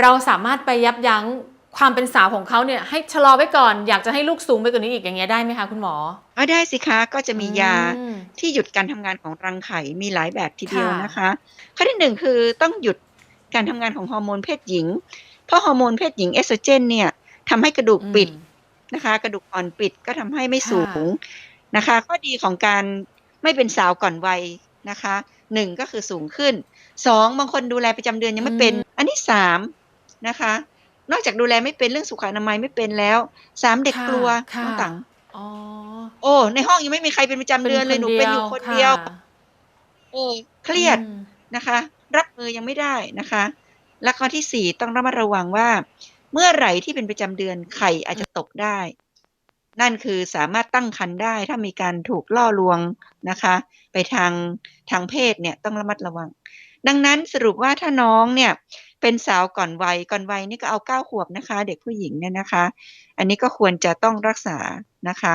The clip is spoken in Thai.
เราสามารถไปยับยั้งความเป็นสาวของเขาเนี่ยให้ชะลอไว้ก่อน อยากจะให้ลูกสูงไปกว่านี้อีกอย่างเงี้ยได้ไหมคะคุณหมออ๋อได้สิคะก็จะมียาที่หยุดการทำงานของรังไข่มีหลายแบบทีเดียวนะคะข้อที่หนึ่งคือต้องหยุดการทำงานของฮอร์โมนเพศหญิง เพราะฮอร์โมนเพศหญิงเอสโตรเจนเนี่ยทำให้กระดูกปิดนะคะ กระดูกอ่อนปิดก็ทำให้ไม่สูงนะคะ ข้อดีของการไม่เป็นสาวก่อนวัยนะคะหนึ่งก็คือสูงขึ้นสองบางคนดูแลประจำเดือนยังไม่เป็น อันที่สาม นะคะ นอกจากดูแลไม่เป็นเรื่องสุขอนามัยไม่เป็นแล้วสามเด็กค่ะกลัวค่ะน้องตังอ๋อโอ้ในห้องยังไม่มีใครเป็นประจำเดือนเลยหนูเป็นอยู่คนเดียวค่ะโอ้เครียดอืมนะคะ รับมือยังไม่ได้นะคะ และข้อที่สี่ต้องระมัดระวังว่า เมื่อไหร่ที่เป็นประจำเดือนไข่อาจจะตกได้ นั่นคือสามารถตั้งครรภ์ได้ ถ้ามีการถูกล่อลวงนะคะ ไปทางทางเพศเนี่ยต้องระมัดระวัง ดังนั้นสรุปว่าถ้าน้องเนี่ยเป็นสาวก่อนวัยก่อนวัยนี่ก็เอาเก้าขวบนะคะ เด็กผู้หญิงเนี่ยนะคะ อันนี้ก็ควรจะต้องรักษานะคะ